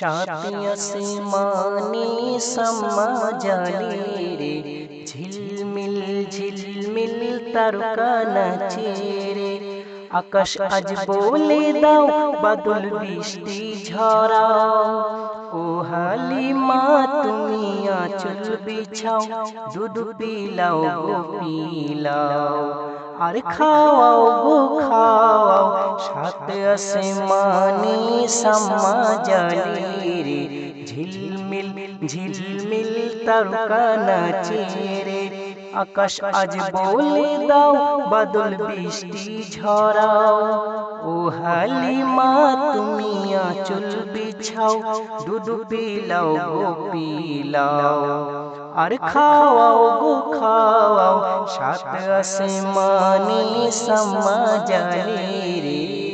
সাথে মানি সম্মা জালি রে ঝিলমিল ঝিলমিল তারকা নাচে রে আকাশ আজ বলে দাও বাদল বৃষ্টি ঝরাও। ও হালিমা তুমি আচল বিছাও দুধ পিলাও গো পিলাও আর খাওয়াও গো খাওয়াও সাথে আসমানি সাম্মা জালি রে ঝিলমিল ঝিলমিল তারকা নাচে রে আকাশ আজ বলে দাও বাদল বৃষ্টি ঝরাও। ও হালিমা তুমি আচল বিছাও দুধ পিলাও গো পিলাও। আর খাওয়াও গো খাওয়াও। সাত আসমানি সাম্মা জালি রে।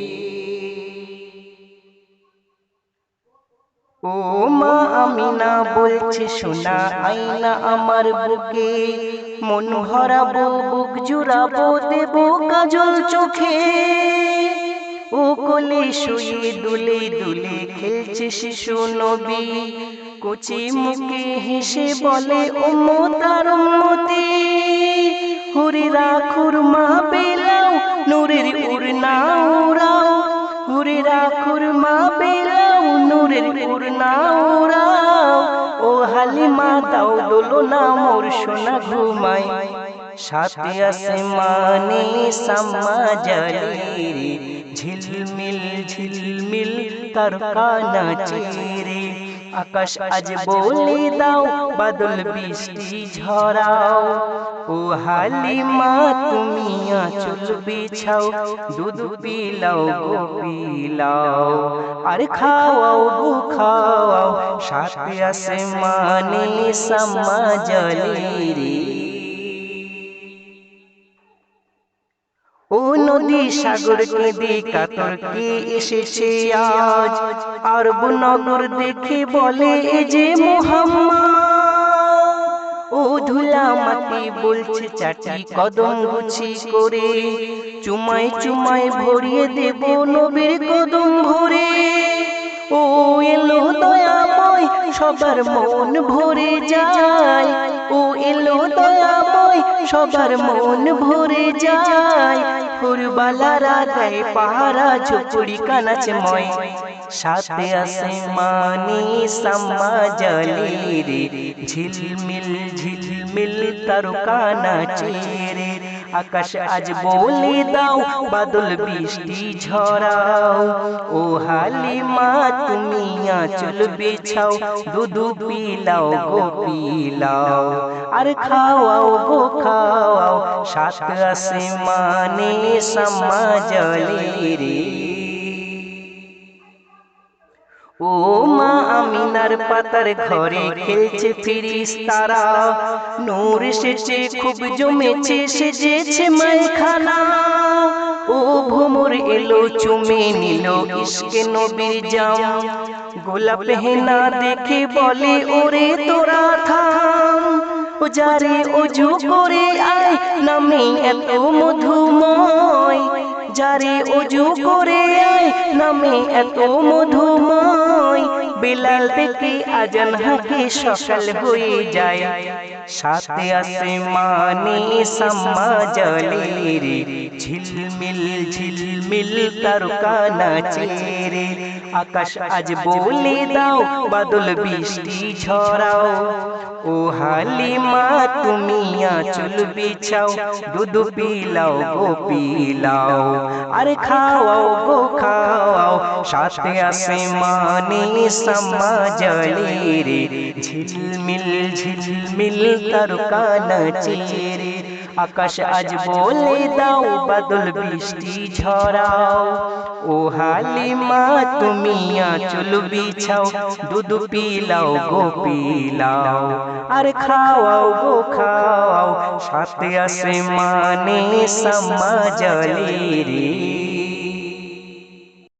ও মা আমিনা বলছে সোনা আইনা আমার বুকে। মন ভরাবো, বুক জুড়াবো, দেব কাজল চোখে। ও কোলে শুয়ে দুলে দুলে খেলছে শিশু নবী। কচি মুখে হেসে বলে, ও তার মতি হরি রাখুর মা বেলাও নূরের উড়না উড়াও। হরি রাখুর মা দোলো না মোর সোনা ঘুমাই। সাথে আসমানে সাম্মা ঝিলমিল ঝিলমিল তারকা নাচে রে আকাশ আজ বলে দাও বাদল বৃষ্টি ঝরাও। ও হালিমা তুমি আঁচল বিছাও দুধ পিলাও গো পিলাও আর খাওয়াও গো খাওয়াও সাথে আসমানে সাম্মা জলি রে ও নদী সাগর কেঁদে কাতর কে এসেছে আজ? আর নগর দেখে বলে যে মোহাম্মদ। ও ধুলা মাটি বলছে, চাটি কদম গুছি করে চুমাই চুমাই ভরিয়ে দেব নবীর কদম ভরে। ও এলো সবার মন ভরে যায়। ও এলো দয়াময় সবার মন ভরে যায়। ফুরবালারা দেয় পাহারা ঝুপড়ি কানাচে ময় সাথে আসে মানি সাম্মা জলি রে। ঝিলমিল ঝিলমিল তারকা নাচে রে। আকাশ আজ বলে দাও বাদল বৃষ্টি ঝরাও। ও হালিমা তুমি আঁচল বিছাও দুধু পিলাও গো পিলাও। আর খাওয়াও গো খাওয়াও সাত আসে মানে সমাজ রে ও মা আমিনার পাতার ঘরে খেলছে ফিরিস তারা নূর এসেছে খুব জমেছে, সেজেছে মাইখানা ও ভোমর এলো, চুমে নিল ইসকে নবীর জাম। গোলাপ হেনা দেখে বলে, ওরে তোরা থাম। ও যারে অজু করে আয়, নামে এত মধুময়। যারে অজু করে নামে এত মধুময়। বিলাল থেকে আজান হাকে সকাল হয়ে যায়। সাথে আসে মানে সাম্মা জলে রে ঝিলমিল ঝিলমিল তারকা নাচে রে আকাশ আজ বলে দাও বাদল বৃষ্টি ঝরাও। ও হালিমা তুমি আচল বিছাও। দুধ পিলাও গো পিলাও। আরে খাওয়াও গো খাওয়াও। সাথে আসে মানে সাম্মা জলি রে ঝিলমিল ঝিলমিল তারকা নাচে রে আকাশ আজ বলে দাও বাদল বৃষ্টি ঝরাও ও হালিমা তুমি আচল বিছাও দুধ পিলাও গো পিলাও আর খাওয়াও গো খাওয়াও সাথে আসে মানে সাম্মা জলি রে